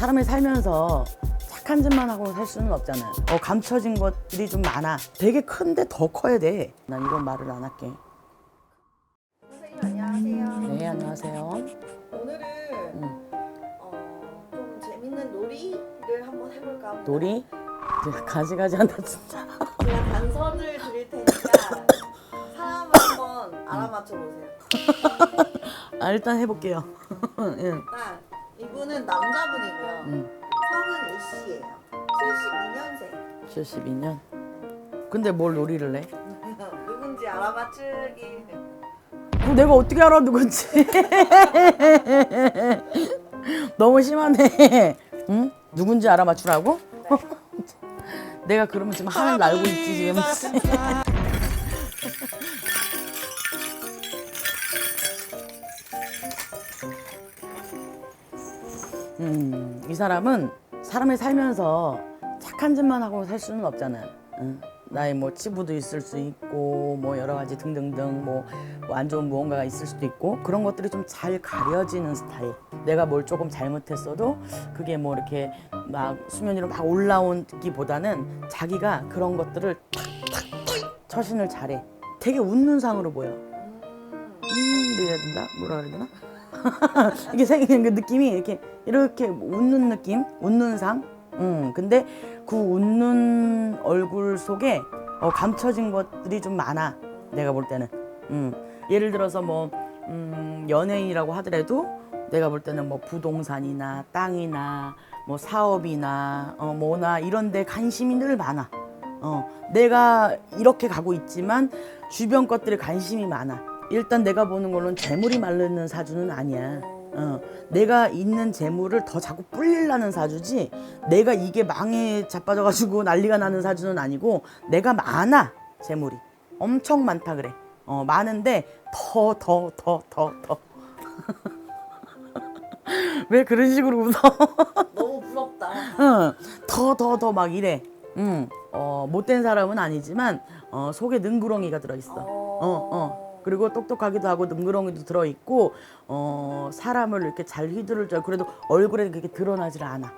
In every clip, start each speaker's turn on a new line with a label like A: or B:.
A: 사람이 살면서 착한 짓만 하고 살 수는 없잖아요. 어, 감춰진 것들이 좀 많아. 되게 큰데 더 커야 돼. 난 이건 말을 안 할게.
B: 선생님 안녕하세요.
A: 네, 안녕하세요.
B: 오늘은
A: 음,
B: 어, 좀 재밌는 놀이를 한번 해볼까 합니다.
A: 놀이? 이제 가지가지 한다, 진짜.
B: 제가 단서를 드릴 테니까 사람을 한번 알아맞혀 보세요.
A: 아, 일단 해볼게요. 응.
B: 일단 이분은 남자분이고요.
A: 음,
B: 성은 이씨예요. 72년생.
A: 72년. 근데 뭘 놀이를 해?
B: 누군지 알아맞추기.
A: 그거 내가 어떻게 알아, 누군지. 너무 심하네. 응? 누군지 알아맞추라고? 내가 그러면 지금 하늘 날고 있지, 지금. 사람은 사람이 살면서 착한 짓만 하고 살 수는 없잖아요. 응. 나의 뭐 치부도 있을 수 있고 뭐 여러 가지 등등등 뭐 안 좋은 무언가가 있을 수도 있고 그런 것들이 좀 잘 가려지는 스타일. 내가 뭘 조금 잘못했어도 그게 뭐 이렇게 막 수면 위로 막 올라온기보다는 자기가 그런 것들을 탁탁탁 처신을 잘해. 되게 웃는 상으로 보여.
B: 음,
A: 이래야 된다? 뭐라 그래야 되나? 이게 생긴 그 느낌이 이렇게 이렇게 웃는 느낌, 웃는 상. 음, 근데 그 웃는 얼굴 속에 어, 감춰진 것들이 좀 많아. 내가 볼 때는. 음, 예를 들어서 뭐 음, 연예인이라고 하더라도 내가 볼 때는 뭐 부동산이나 땅이나 뭐 사업이나 어, 뭐나 이런 데 관심이 늘 많아. 어, 내가 이렇게 가고 있지만 주변 것들에 관심이 많아. 일단 내가 보는 걸로는 재물이 마르는 사주는 아니야. 어, 내가 있는 재물을 더 자꾸 불리려는 사주지 내가 이게 망에 자빠져가지고 난리가 나는 사주는 아니고 내가 많아 재물이 엄청 많다 그래 어, 많은데 더 더 더 더더 왜 그런 식으로 웃어
B: 너무 부럽다.
A: 응, 더, 더, 더 막 이래. 응, 어, 못된 사람은 아니지만, 어, 속에 능구렁이가 들어있어. 어, 어. 그리고 똑똑하기도 하고 능구렁이도 들어 있고, 어, 사람을 이렇게 잘 휘두를 줄, 그래도 얼굴에 그렇게 드러나질 않아.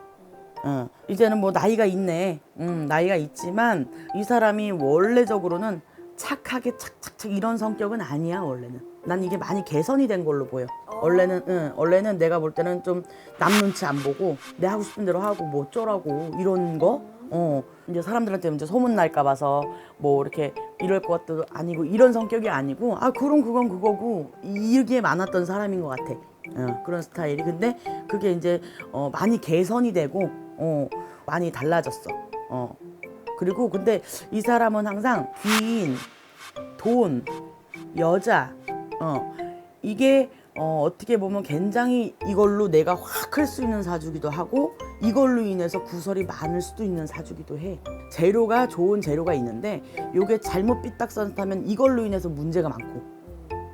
A: 어, 이제는 뭐 나이가 있네. 음, 나이가 있지만, 이 사람이 원래적으로는 착하게 착착착 이런 성격은 아니야, 원래는. 난 이게 많이 개선이 된 걸로 보여. 원래는, 응, 원래는 내가 볼 때는 좀 남 눈치 안 보고, 내 하고 싶은 대로 하고, 뭐 어쩌라고, 이런 거. 어, 이제 사람들한테 이제 소문 날까 봐서 뭐 이렇게 이럴 것도 아니고, 이런 성격이 아니고, 아, 그럼 그건 그거고, 이게 많았던 사람인 것 같아. 어, 그런 스타일이. 근데 그게 이제 어, 많이 개선이 되고, 어, 많이 달라졌어. 어. 그리고 근데 이 사람은 항상 귀인, 돈, 여자, 어, 이게 어, 어떻게 보면 굉장히 이걸로 내가 확 클 수 있는 사주기도 하고 이걸로 인해서 구설이 많을 수도 있는 사주기도 해. 재료가 좋은 재료가 있는데 요게 잘못 삐딱선타면 이걸로 인해서 문제가 많고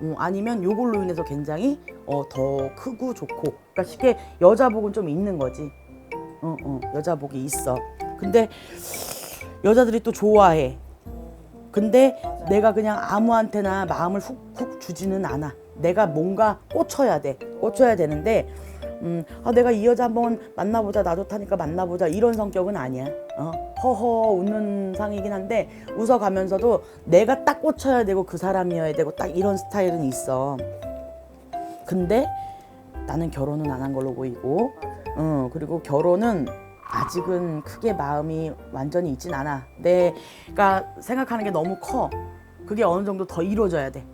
A: 어, 아니면 요걸로 인해서 굉장히 어, 더 크고 좋고 그러니까 쉽게 여자복은 좀 있는 거지. 어, 어, 여자복이 있어. 근데 여자들이 또 좋아해. 근데 내가 그냥 아무한테나 마음을 훅훅 주지는 않아. 내가 뭔가 꽂혀야 돼. 꽂혀야 되는데, 음, 아, 내가 이 여자 한번 만나보자. 나 좋다니까 만나보자. 이런 성격은 아니야. 어? 허허 웃는 상이긴 한데, 웃어가면서도 내가 딱 꽂혀야 되고 그 사람이어야 되고 딱 이런 스타일은 있어. 근데 나는 결혼은 안 한 걸로 보이고, 어, 그리고 결혼은 아직은 크게 마음이 완전히 있진 않아. 내가 생각하는 게 너무 커. 그게 어느 정도 더 이루어져야 돼.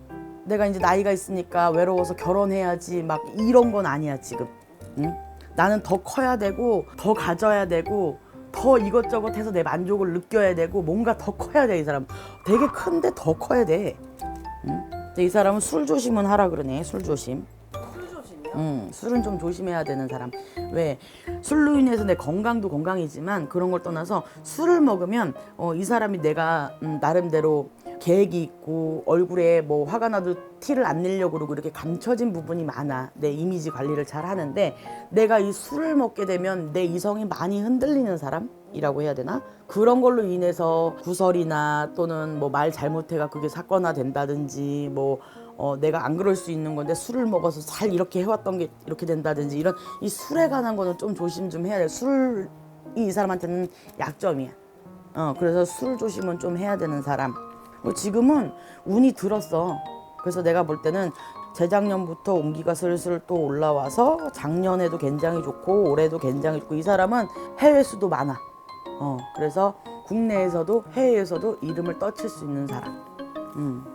A: 내가 이제 나이가 있으니까 외로워서 결혼해야지 막 이런 건 아니야 지금. 응? 나는 더 커야 되고 더 가져야 되고 더 이것저것 해서 내 만족을 느껴야 되고 뭔가 더 커야 돼 이 사람. 되게 큰데 더 커야 돼. 응? 사람은 술 조심은 하라 그러네. 술 조심. 음, 술은 좀 조심해야 되는 사람. 왜? 술로 인해서 내 건강도 건강이지만 그런 걸 떠나서 술을 먹으면 어, 이 사람이 내가 음, 나름대로 계획이 있고 얼굴에 뭐 화가 나도 티를 안 내려고 그러고 이렇게 감춰진 부분이 많아. 내 이미지 관리를 잘 하는데 내가 이 술을 먹게 되면 내 이성이 많이 흔들리는 사람 이라고 해야 되나? 그런 걸로 인해서 구설이나 또는 뭐 말 잘못해가 그게 사건화 된다든지 뭐 어, 내가 안 그럴 수 있는 건데 술을 먹어서 잘 이렇게 해왔던 게 이렇게 된다든지 이런 이 술에 관한 거는 좀 조심 좀 해야 돼. 술이 이 사람한테는 약점이야. 어, 그래서 술 조심은 좀 해야 되는 사람. 지금은 운이 들었어. 그래서 내가 볼 때는 재작년부터 운기가 슬슬 또 올라와서 작년에도 굉장히 좋고 올해도 굉장히 좋고 이 사람은 해외 수도 많아. 어, 그래서 국내에서도 해외에서도 이름을 떠칠 수 있는 사람. 음.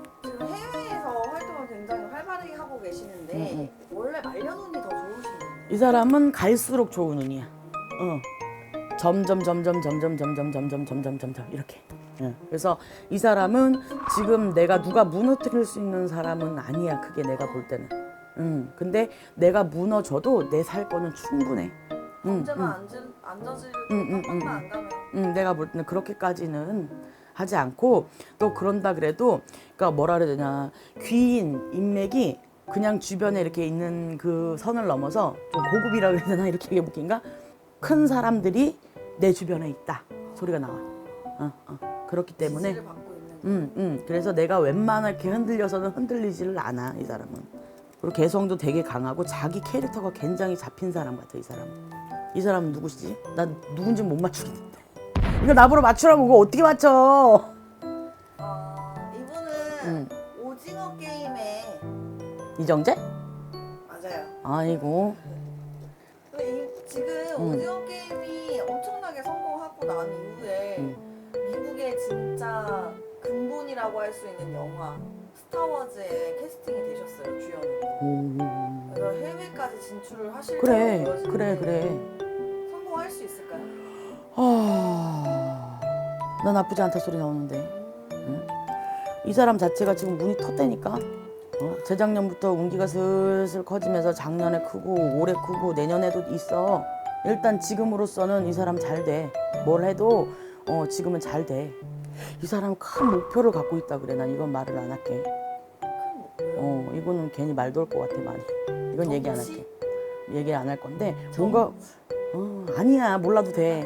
B: 하고 계시는데
A: 음,
B: 원래 말년 운이 더 좋으신 거예요?
A: 이 사람은 갈수록 좋은 운이야. 어. 점점 점점 점점 점점 점점 점점 점점 이렇게. 예. 그래서 이 사람은 지금 내가 누가 무너뜨릴 수 있는 사람은 아니야. 그게 내가 볼 때는. 음. 근데 내가 무너져도 내 살 거는 충분해. 음,
B: 언제만 앉은 앉아지고
A: 음, 음,
B: 깜빡만
A: 음.
B: 안 가면
A: 음, 내가 볼 때는 그렇게까지는 하지 않고 또 그런다 그래도 그러니까 뭐라 그래야 되냐 귀인 인맥이 그냥 주변에 이렇게 있는 그 선을 넘어서 좀 고급이라 그래야 되나? 이렇게 얘기해 볼게인가? 큰 사람들이 내 주변에 있다. 소리가 나와. 어, 어. 그렇기 때문에
B: 지지를 받고 있는
A: 음, 음. 그래서 내가 웬만하게 흔들려서는 흔들리지를 않아 이 사람은. 그리고 개성도 되게 강하고 자기 캐릭터가 굉장히 잡힌 사람 같아 이 사람은. 이 사람은 누구시지? 나 누군지 못 맞추겠는데. 이거 나보러 맞추라고 그거 어떻게 맞춰?
B: 어, 이분은
A: 음.
B: 오징어 게임에
A: 이정재?
B: 맞아요.
A: 아이고
B: 근데 이, 지금
A: 음.
B: 오징어 게임이 엄청나게 성공하고 난 이후에
A: 음.
B: 미국의 진짜 근본이라고 할 수 있는 영화 스타워즈에 캐스팅이 되셨어요 주연으로.
A: 음.
B: 그래서 해외까지 진출을 하실
A: 그래
B: 정도로
A: 그래 그래
B: 성공할 수 있을까요?
A: 아, 나 나쁘지 않다 소리 나오는데 응? 이 사람 자체가 지금 문이 텄다니까 어? 재작년부터 운기가 슬슬 커지면서 작년에 크고 올해 크고 내년에도 있어 일단 지금으로서는 이 사람 잘 돼 뭘 해도 어, 지금은 잘 돼 이 사람 큰 목표를 갖고 있다 그래 난 이건 말을 안 할게. 어 이거는 괜히 말 돌 것 같아 많이 이건 얘기 안? 할게 얘기 안 할 건데 뭔가 어, 아니야 몰라도 돼.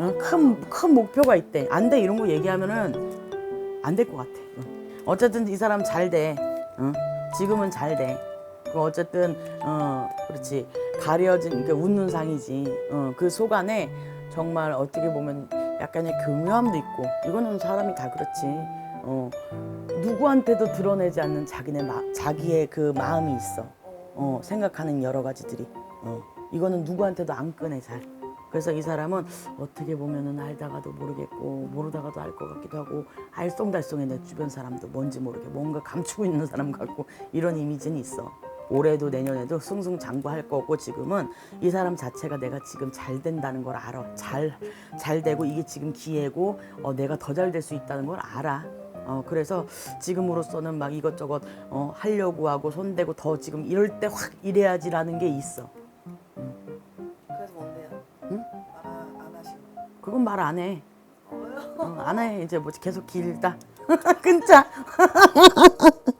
A: 어, 큰, 큰 목표가 있대. 안 돼 이런 거 얘기하면은 안 될 것 같아. 어. 어쨌든 이 사람 잘 돼. 어? 지금은 잘 돼. 그 어쨌든 어 그렇지 가려진 그러니까 웃는 상이지. 어, 그 속안에 정말 어떻게 보면 약간의 교묘함도 있고 이거는 사람이 다 그렇지. 어 누구한테도 드러내지 않는 자기네 마, 자기의 그 마음이 있어. 어, 생각하는 여러 가지들이 어, 이거는 누구한테도 안 꺼내 잘 그래서 이 사람은 어떻게 보면은 알다가도 모르겠고 모르다가도 알 것 같기도 하고 알쏭달쏭해 내 주변 사람도 뭔지 모르게 뭔가 감추고 있는 사람 같고 이런 이미지는 있어. 올해도 내년에도 승승장구할 거고 지금은 이 사람 자체가 내가 지금 잘 된다는 걸 알아. 잘 잘 되고 이게 지금 기회고 어, 내가 더 잘 될 수 있다는 걸 알아. 어, 그래서 지금으로서는 막 이것저것 어, 하려고 하고 손대고 더 지금 이럴 때 확 이래야지라는 게 있어. 그건 말 안 해. 어, 안 해. 이제 뭐 계속 길다. 끊자.